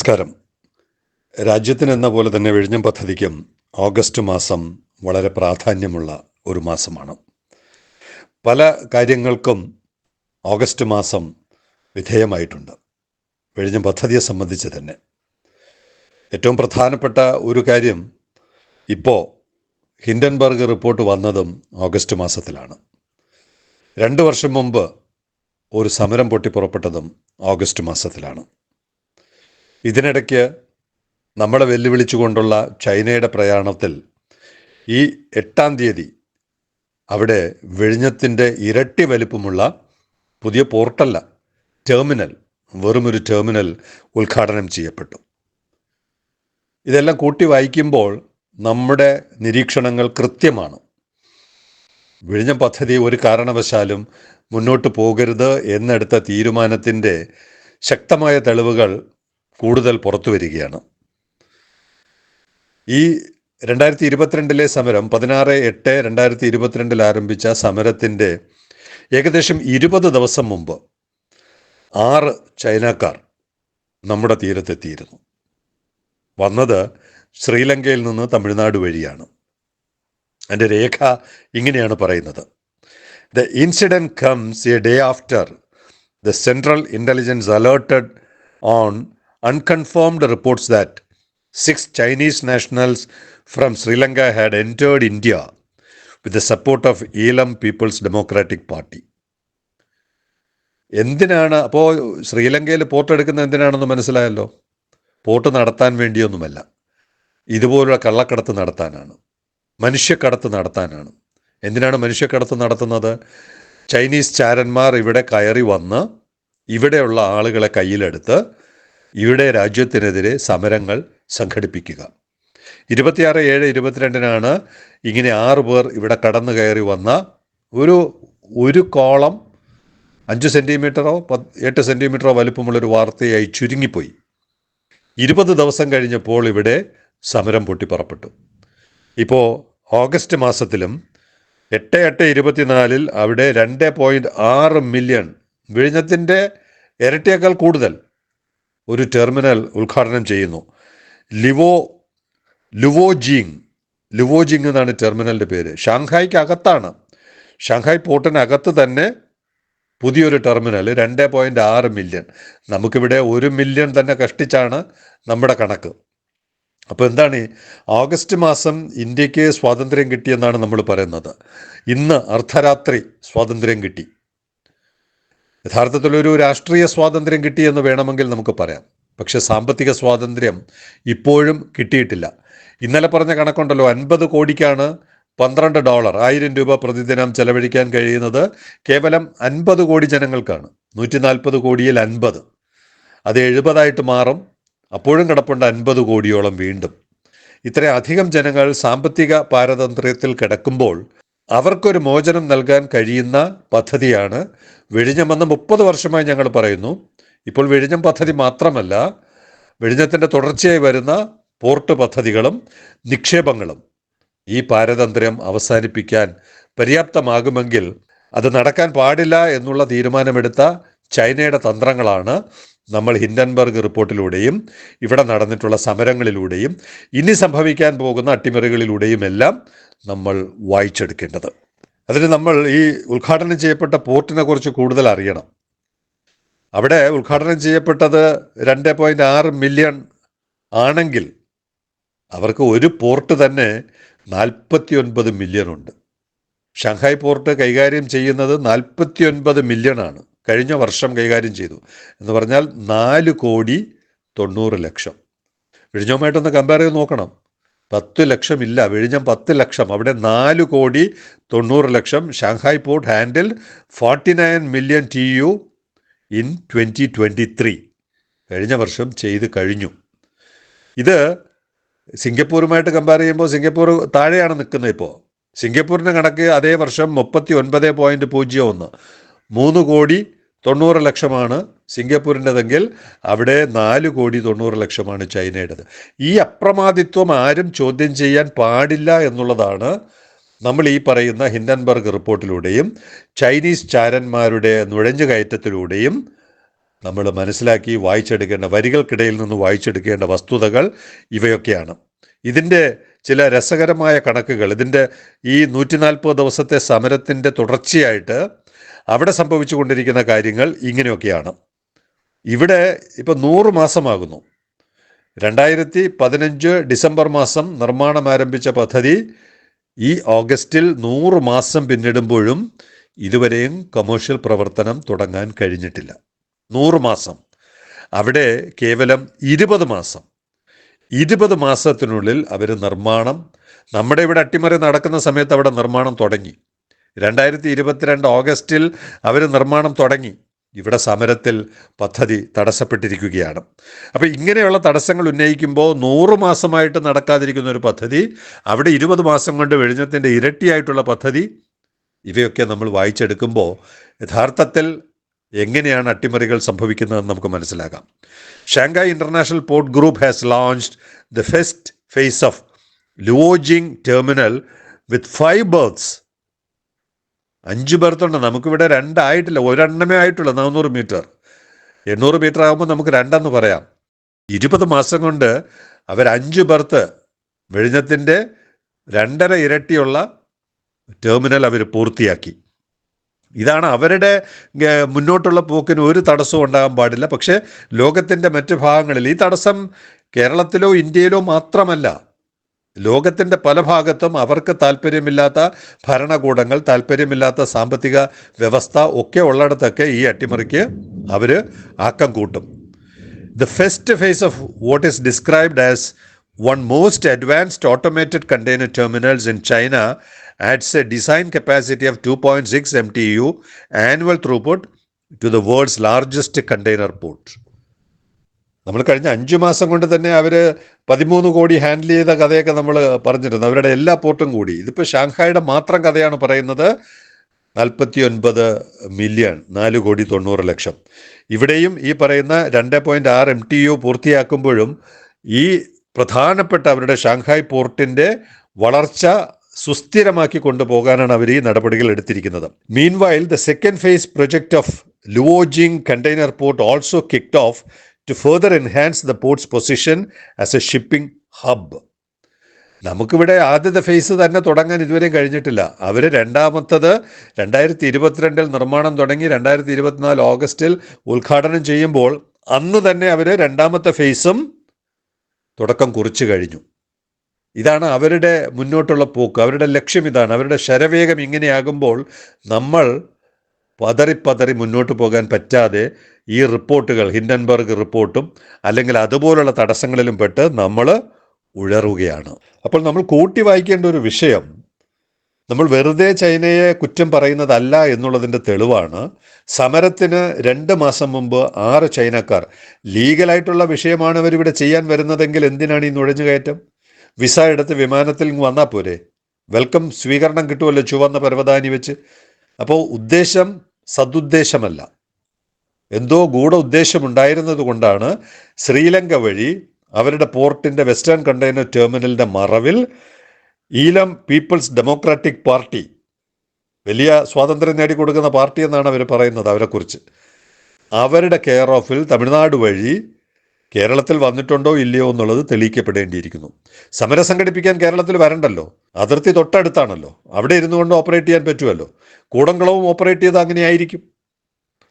നമസ്കാരം. രാജ്യത്തിനെന്ന പോലെ തന്നെ വിഴിഞ്ഞം പദ്ധതിക്കും ഓഗസ്റ്റ് മാസം വളരെ പ്രാധാന്യമുള്ള ഒരു മാസമാണ്. പല കാര്യങ്ങൾക്കും ഓഗസ്റ്റ് മാസം വിധേയമായിട്ടുണ്ട്. വിഴിഞ്ഞം പദ്ധതിയെ സംബന്ധിച്ച് തന്നെ. ഏറ്റവും പ്രധാനപ്പെട്ട ഒരു കാര്യം ഇപ്പോൾ ഹിൻഡൻബർഗ് റിപ്പോർട്ട് വന്നതും ഓഗസ്റ്റ് മാസത്തിലാണ്. രണ്ട് വർഷം മുമ്പ് ഒരു സമരം പൊട്ടിപ്പുറപ്പെട്ടതും ഓഗസ്റ്റ് മാസത്തിലാണ്. ഇതിനിടയ്ക്ക് നമ്മളെ വെല്ലുവിളിച്ചുകൊണ്ടുള്ള ചൈനയുടെ പ്രയാണത്തിൽ ഈ എട്ടാം തീയതി അവിടെ വിഴിഞ്ഞത്തിന്റെ ഇരട്ടി വലിപ്പമുള്ള പുതിയ പോർട്ടല്ല ടെർമിനൽ വെറുമൊരു ടെർമിനൽ ഉദ്ഘാടനം ചെയ്യപ്പെട്ടു. ഇതെല്ലാം കൂട്ടി വായിക്കുമ്പോൾ നമ്മുടെ നിരീക്ഷണങ്ങൾ കൃത്യമാണ്. വിഴിഞ്ഞം പദ്ധതി ഒരു കാരണവശാലും മുന്നോട്ട് പോകരുത് എന്നെടുത്ത തീരുമാനത്തിന്റെ ശക്തമായ തെളിവുകൾ കൂടുതൽ പുറത്തു വരികയാണ്. ഈ രണ്ടായിരത്തി ഇരുപത്തിരണ്ടിലെ സമരം പതിനാറ് എട്ട് രണ്ടായിരത്തി ഇരുപത്തിരണ്ടിൽ ആരംഭിച്ച സമരത്തിന്റെ ഏകദേശം ഇരുപത് ദിവസം മുമ്പ് ആറ് ചൈനക്കാർ നമ്മുടെ തീരത്തെത്തിയിരുന്നു. വന്നത് ശ്രീലങ്കയിൽ നിന്ന് തമിഴ്നാട് വഴിയാണ്. എന്റെ രേഖ ഇങ്ങനെയാണ് പറയുന്നത്. The incident comes a day after the central intelligence alerted on unconfirmed reports that six Chinese nationals from Sri Lanka had entered India with the support of Elam People's Democratic Party. എന്തിനാണ്? അപ്പോൾ ശ്രീലങ്കയിൽ port എടുക്കുന്നത് എന്തിനാണെന്ന് മനസ്സിലായല്ലോ? Port നടത്താൻ വേണ്ടിയൊന്നുമല്ല. ഇതുപോലുള്ള കള്ളക്കടത്ത് നടത്താനാണ്. മനുഷ്യക്കടത്ത് നടത്താനാണ്. എന്തിനാണ് മനുഷ്യക്കടത്ത് നടത്തുന്നത്? ചൈനീസ് ചാരന്മാർ ഇവിടെ കയറി വന്ന് ഇവിടെയുള്ള ആളുകളെ കയ്യിലെടുത്ത് ഇവിടെ രാജ്യത്തിനെതിരെ സമരങ്ങൾ സംഘടിപ്പിക്കുക. ഇരുപത്തിയാറ് ഏഴ് ഇരുപത്തിരണ്ടിനാണ് ഇങ്ങനെ ആറു പേർ ഇവിടെ കടന്നു കയറി വന്ന ഒരു ഒരു കോളം അഞ്ച് സെന്റിമീറ്ററോ പത്ത് എട്ട് സെന്റിമീറ്ററോ വലുപ്പമുള്ളൊരു വാർത്തയായി ചുരുങ്ങിപ്പോയി. ഇരുപത് ദിവസം കഴിഞ്ഞപ്പോൾ ഇവിടെ സമരം പൊട്ടിപ്പുറപ്പെട്ടു. ഇപ്പോൾ ഓഗസ്റ്റ് മാസത്തിലും എട്ട് എട്ട് ഇരുപത്തിനാലിൽ അവിടെ രണ്ട് പോയിന്റ് ആറ് മില്യൺ വിഴിഞ്ഞത്തിന്റെ ഇരട്ടിയേക്കാൾ കൂടുതൽ ഒരു ടെർമിനൽ ഉദ്ഘാടനം ചെയ്യുന്നു. ലിവോ ലുവോജിങ് ലുവോജിങ് എന്നാണ് ടെർമിനലിന്റെ പേര്. ഷാങ്ഹായ്ക്ക് അകത്താണ് ഷാങ്ഹായ് പോർട്ടിനകത്ത് തന്നെ പുതിയൊരു ടെർമിനൽ രണ്ട് പോയിന്റ് ആറ് മില്യൺ നമുക്കിവിടെ ഒരു മില്യൺ തന്നെ കഷ്ടിച്ചാണ് നമ്മുടെ കണക്ക്. അപ്പോൾ എന്താണ് ഈ ഓഗസ്റ്റ് മാസം ഇന്ത്യയ്ക്ക് സ്വാതന്ത്ര്യം കിട്ടിയെന്നാണ് നമ്മൾ പറയുന്നത്. ഇന്ന് അർദ്ധരാത്രി സ്വാതന്ത്ര്യം കിട്ടി. യഥാർത്ഥത്തിലൊരു രാഷ്ട്രീയ സ്വാതന്ത്ര്യം കിട്ടിയെന്ന് വേണമെങ്കിൽ നമുക്ക് പറയാം. പക്ഷെ സാമ്പത്തിക സ്വാതന്ത്ര്യം ഇപ്പോഴും കിട്ടിയിട്ടില്ല. ഇന്നലെ പറഞ്ഞ കണക്കുണ്ടല്ലോ അൻപത് കോടിക്കാണ് പന്ത്രണ്ട് ഡോളർ ആയിരം രൂപ പ്രതിദിനം ചെലവഴിക്കാൻ കഴിയുന്നത് കേവലം അൻപത് കോടി ജനങ്ങൾക്കാണ്. നൂറ്റി നാൽപ്പത് കോടിയിൽ അൻപത്. അത് എഴുപതായിട്ട് മാറും. അപ്പോഴും കിടപ്പുണ്ട് അൻപത് കോടിയോളം വീണ്ടും. ഇത്രയധികം ജനങ്ങൾ സാമ്പത്തിക പാരതന്ത്ര്യത്തിൽ കിടക്കുമ്പോൾ അവർക്കൊരു മോചനം നൽകാൻ കഴിയുന്ന പദ്ധതിയാണ് വിഴിഞ്ഞമെന്ന് മുപ്പത് വർഷമായി ഞങ്ങൾ പറയുന്നു. ഇപ്പോൾ വിഴിഞ്ഞം പദ്ധതി മാത്രമല്ല വിഴിഞ്ഞത്തിന്റെ തുടർച്ചയായി വരുന്ന പോർട്ട് പദ്ധതികളും നിക്ഷേപങ്ങളും ഈ പാരതന്ത്ര്യം അവസാനിപ്പിക്കാൻ പര്യാപ്തമാകുമെങ്കിൽ അത് നടക്കാൻ പാടില്ല എന്നുള്ള തീരുമാനമെടുത്ത ചൈനയുടെ തന്ത്രങ്ങളാണ് നമ്മൾ ഹിൻഡൻബർഗ് റിപ്പോർട്ടിലൂടെയും ഇവിടെ നടന്നിട്ടുള്ള സമരങ്ങളിലൂടെയും ഇനി സംഭവിക്കാൻ പോകുന്ന അട്ടിമറികളിലൂടെയും എല്ലാം നമ്മൾ വായിച്ചെടുക്കേണ്ടത്. അതിന് നമ്മൾ ഈ ഉദ്ഘാടനം ചെയ്യപ്പെട്ട പോർട്ടിനെ കുറിച്ച് കൂടുതൽ അറിയണം. അവിടെ ഉദ്ഘാടനം ചെയ്യപ്പെട്ടത് രണ്ട് പോയിന്റ് ആറ് മില്യൺ ആണെങ്കിൽ അവർക്ക് ഒരു പോർട്ട് തന്നെ നാൽപ്പത്തി ഒൻപത് മില്യൺ ഉണ്ട്. ഷാങ്ഹായ് പോർട്ട് കൈകാര്യം ചെയ്യുന്നത് നാൽപ്പത്തി ഒൻപത് മില്യൺ ആണ്. കഴിഞ്ഞ വർഷം കൈകാര്യം ചെയ്തു. എന്ന് പറഞ്ഞാൽ നാല് കോടി തൊണ്ണൂറ് ലക്ഷം. വിഴിഞ്ഞവുമായിട്ടൊന്ന് കമ്പയർ ചെയ്ത് നോക്കണം. പത്ത് ലക്ഷം ഇല്ല വിഴിഞ്ഞം പത്ത് ലക്ഷം. അവിടെ നാല് കോടി തൊണ്ണൂറ് lakh. Shanghai port handle forty nine million T U in twenty twenty three. കഴിഞ്ഞ വർഷം ചെയ്ത് കഴിഞ്ഞു. ഇത് സിംഗപ്പൂരുമായിട്ട് കമ്പയർ ചെയ്യുമ്പോൾ സിംഗപ്പൂർ താഴെയാണ് നിൽക്കുന്നത് ഇപ്പോൾ. സിംഗപ്പൂരിന്റെ കണക്ക് അതേ വർഷം മുപ്പത്തി ഒൻപത് പോയിന്റ് പൂജ്യം ഒന്ന്. മൂന്ന് കോടി തൊണ്ണൂറ് ലക്ഷമാണ് സിംഗപ്പൂരിന്റെതെങ്കിൽ അവിടെ നാല് കോടി തൊണ്ണൂറ് ലക്ഷമാണ് ചൈനയുടേത്. ഈ അപ്രമാദിത്വം ആരും ചോദ്യം ചെയ്യാൻ പാടില്ല എന്നുള്ളതാണ് നമ്മൾ ഈ പറയുന്ന ഹിൻഡൻബർഗ് റിപ്പോർട്ടിലൂടെയും ചൈനീസ് ചാരന്മാരുടെ നുഴഞ്ഞുകയറ്റത്തിലൂടെയും നമ്മൾ മനസ്സിലാക്കി വായിച്ചെടുക്കേണ്ട വരികൾക്കിടയിൽ നിന്ന് വായിച്ചെടുക്കേണ്ട വസ്തുതകൾ ഇവയൊക്കെയാണ്. ഇതിന്റെ ചില രസകരമായ കണക്കുകൾ ഇതിന്റെ ഈ നൂറ്റി നാൽപ്പത് ദിവസത്തെ സമരത്തിന്റെ തുടർച്ചയായിട്ട് അവിടെ സംഭവിച്ചുകൊണ്ടിരിക്കുന്ന കാര്യങ്ങൾ ഇങ്ങനെയൊക്കെയാണ്. ഇവിടെ ഇപ്പോൾ നൂറ് മാസമാകുന്നു. രണ്ടായിരത്തി പതിനഞ്ച് ഡിസംബർ മാസം നിർമ്മാണം ആരംഭിച്ച പദ്ധതി ഈ ഓഗസ്റ്റിൽ നൂറ് മാസം പിന്നിടുമ്പോഴും ഇതുവരെയും കമേഴ്ഷ്യൽ പ്രവർത്തനം തുടങ്ങാൻ കഴിഞ്ഞിട്ടില്ല. നൂറ് മാസം. അവിടെ കേവലം ഇരുപത് മാസം. ഇരുപത് മാസത്തിനുള്ളിൽ അവർ നിർമ്മാണം നമ്മുടെ ഇവിടെ അട്ടിമറി നടക്കുന്ന സമയത്ത് അവിടെ നിർമ്മാണം തുടങ്ങി. രണ്ടായിരത്തി ഇരുപത്തിരണ്ട് ഓഗസ്റ്റിൽ അവർ നിർമ്മാണം തുടങ്ങി. ഇവിടെ സമരത്തിൽ പദ്ധതി തടസ്സപ്പെട്ടിരിക്കുകയാണ്. അപ്പോൾ ഇങ്ങനെയുള്ള തടസ്സങ്ങൾ ഉന്നയിക്കുമ്പോൾ നൂറ് മാസമായിട്ട് നടക്കാതിരിക്കുന്ന ഒരു പദ്ധതി അവിടെ ഇരുപത് മാസം കൊണ്ട് വെഴിഞ്ഞത്തിന്റെ ഇരട്ടിയായിട്ടുള്ള പദ്ധതി ഇവയൊക്കെ നമ്മൾ വായിച്ചെടുക്കുമ്പോൾ യഥാർത്ഥത്തിൽ എങ്ങനെയാണ് അട്ടിമറികൾ സംഭവിക്കുന്നതെന്ന് നമുക്ക് മനസ്സിലാക്കാം. Shanghai international port group has launched the first phase of Luojing terminal with five berth അഞ്ച് ബർത്തുണ്ട് നമുക്കിവിടെ രണ്ടായിട്ടില്ല. ഒരെണ്ണമേ ആയിട്ടുള്ള. നാനൂറ് മീറ്റർ. എണ്ണൂറ് മീറ്റർ ആകുമ്പോൾ നമുക്ക് രണ്ടെന്ന് പറയാം. ഇരുപത് മാസം കൊണ്ട് അവർ അഞ്ച് ബർത്ത് വെഴിഞ്ഞത്തിന്റെ രണ്ടര ഇരട്ടിയുള്ള ടെർമിനൽ അവർ പൂർത്തിയാക്കി. ഇതാണ് അവരുടെ മുന്നോട്ടുള്ള പോക്കിന് ഒരു തടസ്സവും ഉണ്ടാകാൻ പാടില്ല. പക്ഷേ ലോകത്തിന്റെ മറ്റ് ഭാഗങ്ങളിൽ ഈ തടസ്സം കേരളത്തിലോ ഇന്ത്യയിലോ മാത്രമല്ല. ലോകത്തിന്റെ പല ഭാഗത്തും അവർക്ക് താല്പര്യമില്ലാത്ത ഭരണകൂടങ്ങൾ താല്പര്യമില്ലാത്ത സാമ്പത്തിക വ്യവസ്ഥ ഒക്കെ ഉള്ളിടത്തൊക്കെ ഈ അട്ടിമറിക്ക് അവർ ആക്കം കൂട്ടും. The first phase of what is described as one most advanced automated container terminals in China its a design capacity of two point six M T U annual throughput to the world's largest container port നമ്മൾ കഴിഞ്ഞ അഞ്ചു മാസം കൊണ്ട് തന്നെ അവർ പതിമൂന്ന് കോടി handle ചെയ്ത കഥയൊക്കെ നമ്മൾ പറഞ്ഞിരുന്നു. അവരുടെ എല്ലാ പോർട്ടും കൂടി. ഇതിപ്പോൾ ഷാങ്ഹായുടെ മാത്രം കഥയാണ് പറയുന്നത്. നാൽപ്പത്തി ഒൻപത് മില്യൺ നാല് കോടി തൊണ്ണൂറ് ലക്ഷം. ഇവിടെയും ഈ പറയുന്ന രണ്ട് പോയിന്റ് ആറ് എം ടി യു പൂർത്തിയാക്കുമ്പോഴും ഈ പ്രധാനപ്പെട്ട അവരുടെ ഷാങ്ഹായ് പോർട്ടിന്റെ വളർച്ച സുസ്ഥിരമാക്കി കൊണ്ടുപോകാനാണ് അവർ ഈ നടപടികൾ എടുത്തിരിക്കുന്നത്. Meanwhile the second phase project of Luojing container port also kicked off to further enhance the port's position as a shipping hub നമുക്കിവിടെ ആദ്യത്തെ ഫേസ് തന്നെ തുടങ്ങാൻ ഇതുവരെയും കഴിഞ്ഞിട്ടില്ല. അവർ രണ്ടാമത്തത് രണ്ടായിരത്തി ഇരുപത്തിരണ്ടിൽ നിർമ്മാണം തുടങ്ങി രണ്ടായിരത്തി ഇരുപത്തിനാല് ഓഗസ്റ്റിൽ ഉദ്ഘാടനം ചെയ്യുമ്പോൾ അന്ന് തന്നെ അവർ രണ്ടാമത്തെ ഫേസും തുടക്കം കുറിച്ചു കഴിഞ്ഞു. ഇതാണ് അവരുടെ മുന്നോട്ടുള്ള പോക്ക്. അവരുടെ ലക്ഷ്യം ഇതാണ്. അവരുടെ ശരവേഗം ഇങ്ങനെയാകുമ്പോൾ നമ്മൾ പതറിപ്പതറി മുന്നോട്ട് പോകാൻ പറ്റാതെ ഈ റിപ്പോർട്ടുകൾ ഹിൻഡൻബർഗ് റിപ്പോർട്ടും അല്ലെങ്കിൽ അതുപോലുള്ള തടസ്സങ്ങളിലും പെട്ട് നമ്മൾ ഉഴറുകയാണ്. അപ്പോൾ നമ്മൾ കൂട്ടി വായിക്കേണ്ട ഒരു വിഷയം നമ്മൾ വെറുതെ ചൈനയെ കുറ്റം പറയുന്നതല്ല എന്നുള്ളതിന്റെ തെളിവാണ്. സമരത്തിന് രണ്ട് മാസം മുമ്പ് ആറ് ചൈനക്കാർ ലീഗലായിട്ടുള്ള വിഷയമാണ് ഇവരിവിടെ ചെയ്യാൻ വരുന്നതെങ്കിൽ എന്തിനാണ് ഈ നുഴഞ്ഞുകയറ്റം വിസ എടുത്ത് വിമാനത്തിൽ വന്നാൽ പോരെ. വെൽക്കം സ്വീകരണം കിട്ടുമല്ലോ ചുവന്ന പരവതാനി വെച്ച്. അപ്പോൾ ഉദ്ദേശം സതുദ്ദേശമല്ല എന്തോ ഗൂഢ ഉദ്ദേശമുണ്ടായിരുന്നത് കൊണ്ടാണ് ശ്രീലങ്ക വഴി അവരുടെ പോർട്ടിന്റെ വെസ്റ്റേൺ കണ്ടെയ്നർ ടെർമിനലിന്റെ മറവിൽ ഈലം പീപ്പിൾസ് ഡെമോക്രാറ്റിക് പാർട്ടി വലിയ സ്വാതന്ത്ര്യം നേടിക്കൊടുക്കുന്ന പാർട്ടി എന്നാണ് അവർ പറയുന്നത് അവരെക്കുറിച്ച്. അവരുടെ കെയർ ഓഫിൽ തമിഴ്നാട് വഴി കേരളത്തിൽ വന്നിട്ടുണ്ടോ ഇല്ലയോ എന്നുള്ളത് തെളിയിക്കപ്പെടേണ്ടിയിരിക്കുന്നു. സമരം സംഘടിപ്പിക്കാൻ കേരളത്തിൽ വരണ്ടല്ലോ? അതിർത്തി തൊട്ടടുത്താണല്ലോ? അവിടെ ഇരുന്നു കൊണ്ട് ഓപ്പറേറ്റ് ചെയ്യാൻ പറ്റുമല്ലോ? കൂടംകുളവും ഓപ്പറേറ്റ് ചെയ്ത് അങ്ങനെയായിരിക്കും.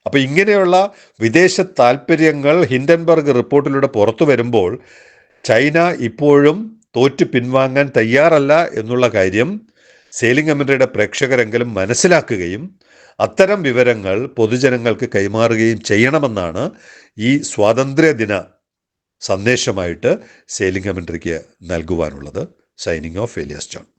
അപ്പോൾ ഇങ്ങനെയുള്ള വിദേശ താല്പര്യങ്ങൾ ഹിൻഡൻബർഗ് റിപ്പോർട്ടിലൂടെ പുറത്തു വരുമ്പോൾ ചൈന ഇപ്പോഴും തോറ്റു പിൻവാങ്ങാൻ തയ്യാറല്ല എന്നുള്ള കാര്യം സെയിലിംഗ് കമ്മിറ്റിയുടെ പ്രേക്ഷകരെങ്കിലും മനസ്സിലാക്കുകയും അത്തരം വിവരങ്ങൾ പൊതുജനങ്ങൾക്ക് കൈമാറുകയും ചെയ്യണമെന്നാണ് ഈ സ്വാതന്ത്ര്യദിന സന്ദേശമായിട്ട് സെയിലിംഗ് കമ്മിറ്റിക്ക് നൽകുവാനുള്ളത്. സൈനിങ് ഓഫ് ഫേലിയസ് ജോൺ.